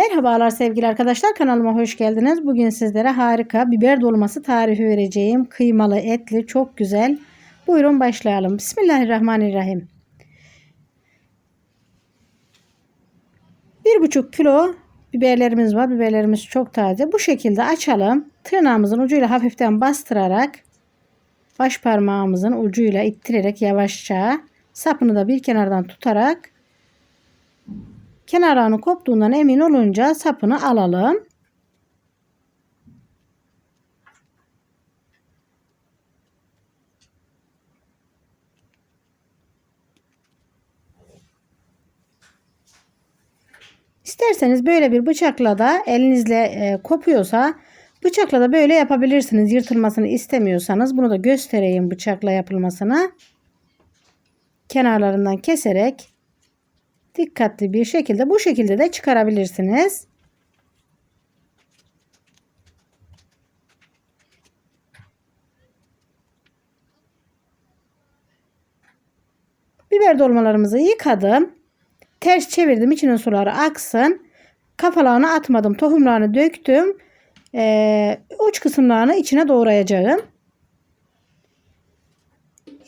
Merhabalar sevgili arkadaşlar kanalıma hoş geldiniz. Bugün sizlere harika biber dolması tarifi vereceğim. Kıymalı, etli, çok güzel. Buyurun başlayalım. Bismillahirrahmanirrahim. 1,5 kilo biberlerimiz var. Biberlerimiz çok taze. Bu şekilde açalım. Tırnağımızın ucuyla hafiften bastırarak baş parmağımızın ucuyla ittirerek yavaşça sapını da bir kenardan tutarak kenarlarını koptuğundan emin olunca sapını alalım. İsterseniz böyle bir bıçakla da elinizle e, kopuyorsa bıçakla da böyle yapabilirsiniz. Yırtılmasını istemiyorsanız bunu da göstereyim bıçakla yapılmasını. Kenarlarından keserek dikkatli bir şekilde bu şekilde de çıkarabilirsiniz. Biber dolmalarımızı yıkadım. Ters çevirdim içinin suları aksın. Kafalarını atmadım. Tohumlarını döktüm. Ee, uç kısımlarını içine doğrayacağım.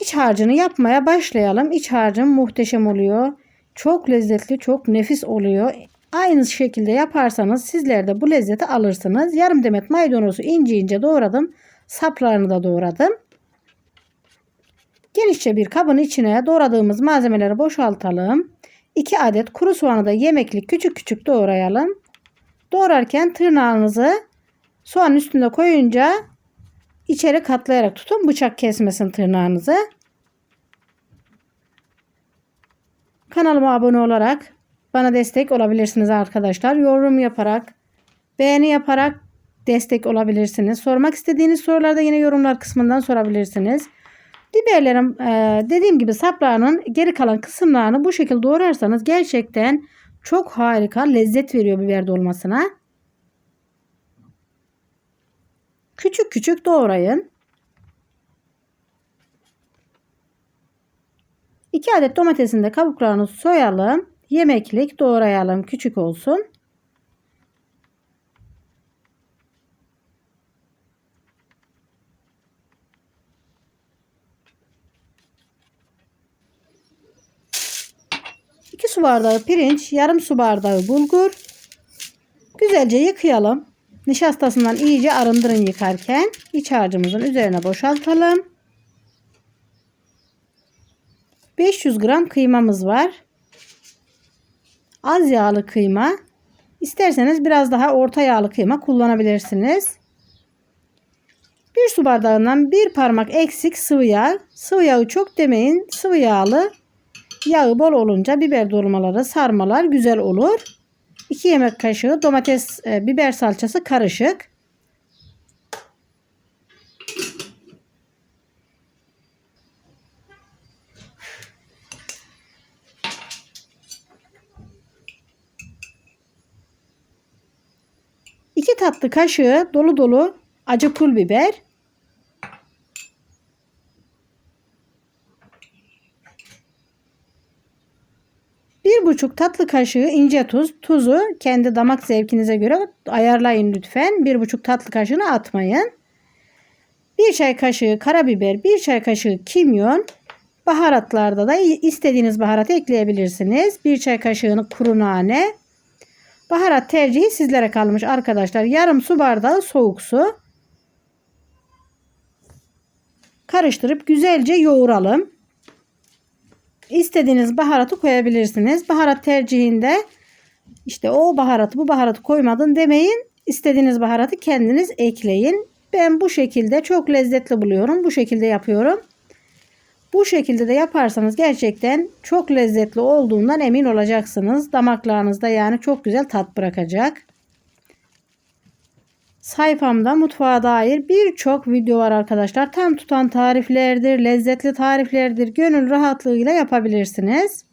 İç harcını yapmaya başlayalım. İç harcım muhteşem oluyor. Çok lezzetli, çok nefis oluyor. Aynı şekilde yaparsanız sizler de bu lezzeti alırsınız. Yarım demet maydanozu ince ince doğradım. Saplarını da doğradım. Genişçe bir kabın içine doğradığımız malzemeleri boşaltalım. 2 adet kuru soğanı da yemeklik küçük küçük doğrayalım. Doğrarken tırnağınızı soğan üstünde koyunca içeri katlayarak tutun. Bıçak kesmesin tırnağınızı. Kanalıma abone olarak bana destek olabilirsiniz arkadaşlar. Yorum yaparak, beğeni yaparak destek olabilirsiniz. Sormak istediğiniz sorularda yine yorumlar kısmından sorabilirsiniz. Biberlerim e, dediğim gibi saplarının geri kalan kısımlarını bu şekilde doğrarsanız gerçekten çok harika lezzet veriyor biber dolmasına. Küçük küçük doğrayın. 2 adet domatesin de kabuklarını soyalım. Yemeklik doğrayalım. Küçük olsun. Su bardağı pirinç, yarım su bardağı bulgur. Güzelce yıkayalım. Nişastasından iyice arındırın yıkarken. iç harcımızın üzerine boşaltalım. 500 gram kıymamız var. Az yağlı kıyma. İsterseniz biraz daha orta yağlı kıyma kullanabilirsiniz. Bir su bardağından bir parmak eksik sıvı yağ. Sıvı yağı çok demeyin. Sıvı yağlı yağı bol olunca biber dolmaları, sarmalar güzel olur. 2 yemek kaşığı domates, e, biber salçası karışık. Tatlı kaşığı dolu dolu acı pul biber. Bir buçuk tatlı kaşığı ince tuz. Tuzu kendi damak zevkinize göre ayarlayın lütfen. Bir buçuk tatlı kaşığını atmayın. Bir çay kaşığı karabiber, bir çay kaşığı kimyon. Baharatlarda da istediğiniz baharatı ekleyebilirsiniz. Bir çay kaşığını kuru nane, Baharat tercihi sizlere kalmış arkadaşlar. Yarım su bardağı soğuk su. Karıştırıp güzelce yoğuralım. İstediğiniz baharatı koyabilirsiniz. Baharat tercihinde işte o baharatı bu baharatı koymadın demeyin. İstediğiniz baharatı kendiniz ekleyin. Ben bu şekilde çok lezzetli buluyorum. Bu şekilde yapıyorum. Bu şekilde de yaparsanız gerçekten çok lezzetli olduğundan emin olacaksınız. Damaklarınızda yani çok güzel tat bırakacak. Sayfamda mutfağa dair birçok video var arkadaşlar. Tam tutan tariflerdir, lezzetli tariflerdir. Gönül rahatlığıyla yapabilirsiniz.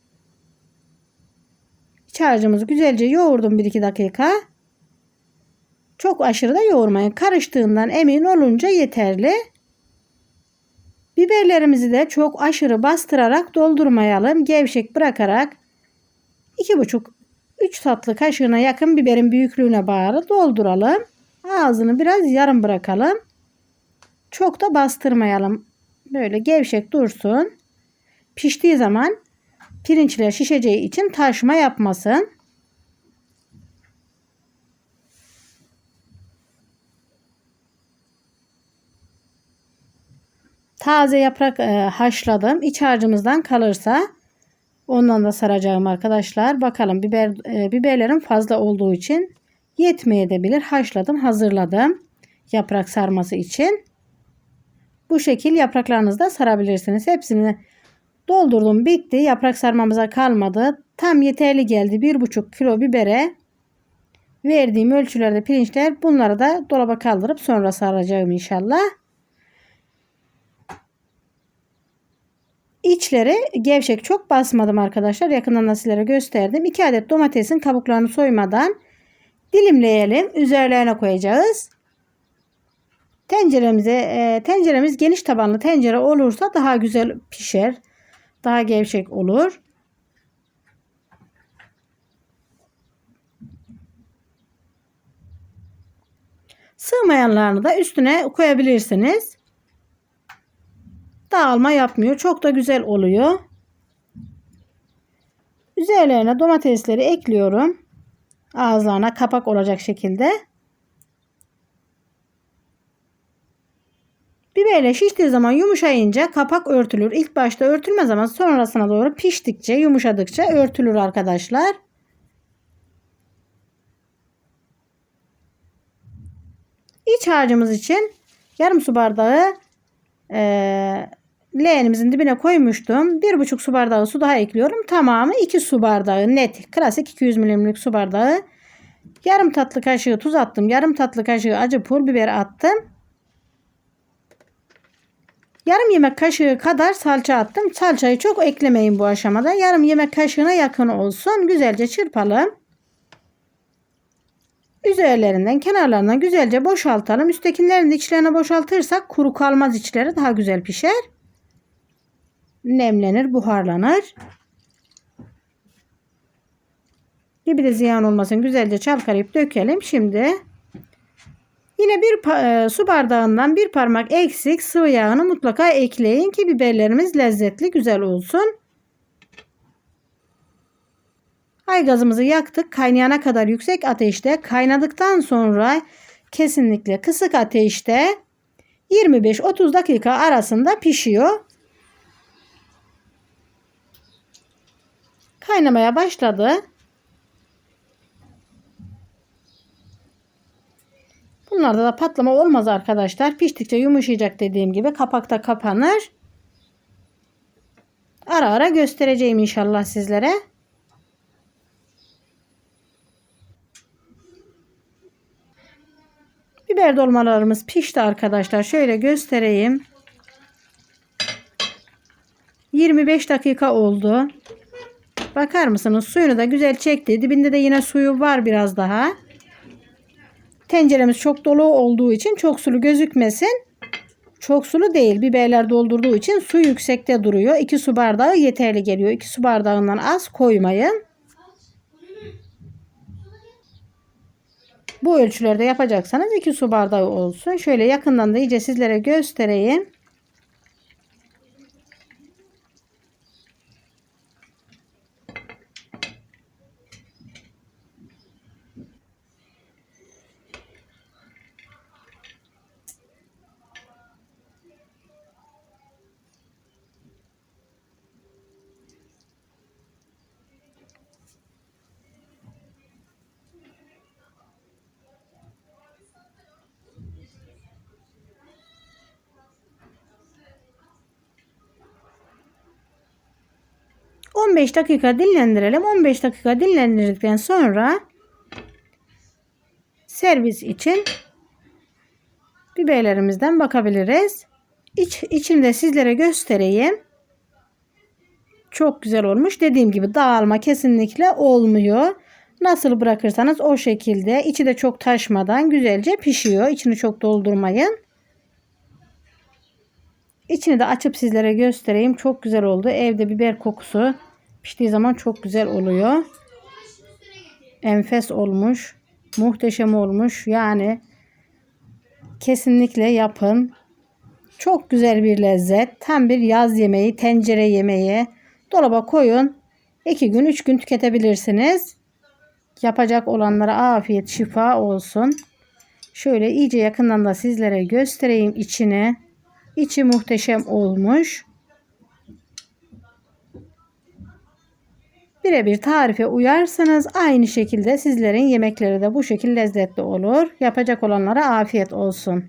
İç harcımızı güzelce yoğurdum 1-2 dakika. Çok aşırı da yoğurmayın. Karıştığından emin olunca yeterli. Biberlerimizi de çok aşırı bastırarak doldurmayalım. Gevşek bırakarak 2,5 3 tatlı kaşığına yakın biberin büyüklüğüne bağlı dolduralım. Ağzını biraz yarım bırakalım. Çok da bastırmayalım. Böyle gevşek dursun. Piştiği zaman pirinçler şişeceği için taşma yapmasın. Taze yaprak e, haşladım. İç harcımızdan kalırsa ondan da saracağım arkadaşlar. Bakalım biber e, biberlerim fazla olduğu için yetmeyebilir. Haşladım, hazırladım. Yaprak sarması için. Bu şekil yapraklarınızı da sarabilirsiniz. Hepsini doldurdum, bitti. Yaprak sarmamıza kalmadı. Tam yeterli geldi. 1,5 kilo bibere verdiğim ölçülerde pirinçler bunları da dolaba kaldırıp sonra saracağım inşallah. İçleri gevşek çok basmadım arkadaşlar. Yakından da sizlere gösterdim. 2 adet domatesin kabuklarını soymadan dilimleyelim. Üzerlerine koyacağız. Tenceremize e, tenceremiz geniş tabanlı tencere olursa daha güzel pişer. Daha gevşek olur. Sığmayanlarını da üstüne koyabilirsiniz. Dağılma yapmıyor. Çok da güzel oluyor. Üzerlerine domatesleri ekliyorum. Ağızlarına kapak olacak şekilde. Biberle şiştiği zaman yumuşayınca kapak örtülür. İlk başta örtülmez ama sonrasına doğru piştikçe, yumuşadıkça örtülür arkadaşlar. İç harcımız için yarım su bardağı e, leğenimizin dibine koymuştum. 1,5 su bardağı su daha ekliyorum. Tamamı 2 su bardağı net. Klasik 200 milimlik su bardağı. Yarım tatlı kaşığı tuz attım. Yarım tatlı kaşığı acı pul biber attım. Yarım yemek kaşığı kadar salça attım. Salçayı çok eklemeyin bu aşamada. Yarım yemek kaşığına yakın olsun. Güzelce çırpalım. Üzerlerinden kenarlarından güzelce boşaltalım. Üsttekilerin içlerine boşaltırsak kuru kalmaz içleri daha güzel pişer. Nemlenir, buharlanır. Gibi de ziyan olmasın. Güzelce çalkalayıp dökelim. Şimdi yine bir e, su bardağından bir parmak eksik sıvı yağını mutlaka ekleyin ki biberlerimiz lezzetli güzel olsun. Ay gazımızı yaktık. Kaynayana kadar yüksek ateşte kaynadıktan sonra kesinlikle kısık ateşte 25-30 dakika arasında pişiyor. Kaynamaya başladı. Bunlarda da patlama olmaz arkadaşlar. Piştikçe yumuşayacak dediğim gibi kapakta kapanır. Ara ara göstereceğim inşallah sizlere. Biber dolmalarımız pişti arkadaşlar. Şöyle göstereyim. 25 dakika oldu. Bakar mısınız? Suyunu da güzel çekti. Dibinde de yine suyu var biraz daha. Tenceremiz çok dolu olduğu için çok sulu gözükmesin. Çok sulu değil. Biberler doldurduğu için su yüksekte duruyor. 2 su bardağı yeterli geliyor. 2 su bardağından az koymayın. Bu ölçülerde yapacaksanız 2 su bardağı olsun. Şöyle yakından da iyice sizlere göstereyim. ...15 dakika dinlendirelim. 15 dakika dinlendirdikten sonra... ...servis için... ...biberlerimizden bakabiliriz. İç, içini de sizlere göstereyim. Çok güzel olmuş. Dediğim gibi dağılma kesinlikle olmuyor. Nasıl bırakırsanız o şekilde içi de çok taşmadan güzelce pişiyor. İçini çok doldurmayın. İçini de açıp sizlere göstereyim. Çok güzel oldu. Evde biber kokusu piştiği zaman çok güzel oluyor. enfes olmuş. Muhteşem olmuş. Yani kesinlikle yapın. Çok güzel bir lezzet. Tam bir yaz yemeği, tencere yemeği. Dolaba koyun. 2 gün, 3 gün tüketebilirsiniz. Yapacak olanlara afiyet, şifa olsun. Şöyle iyice yakından da sizlere göstereyim içini. İçi muhteşem olmuş. Birebir tarife uyarsanız aynı şekilde sizlerin yemekleri de bu şekilde lezzetli olur. Yapacak olanlara afiyet olsun.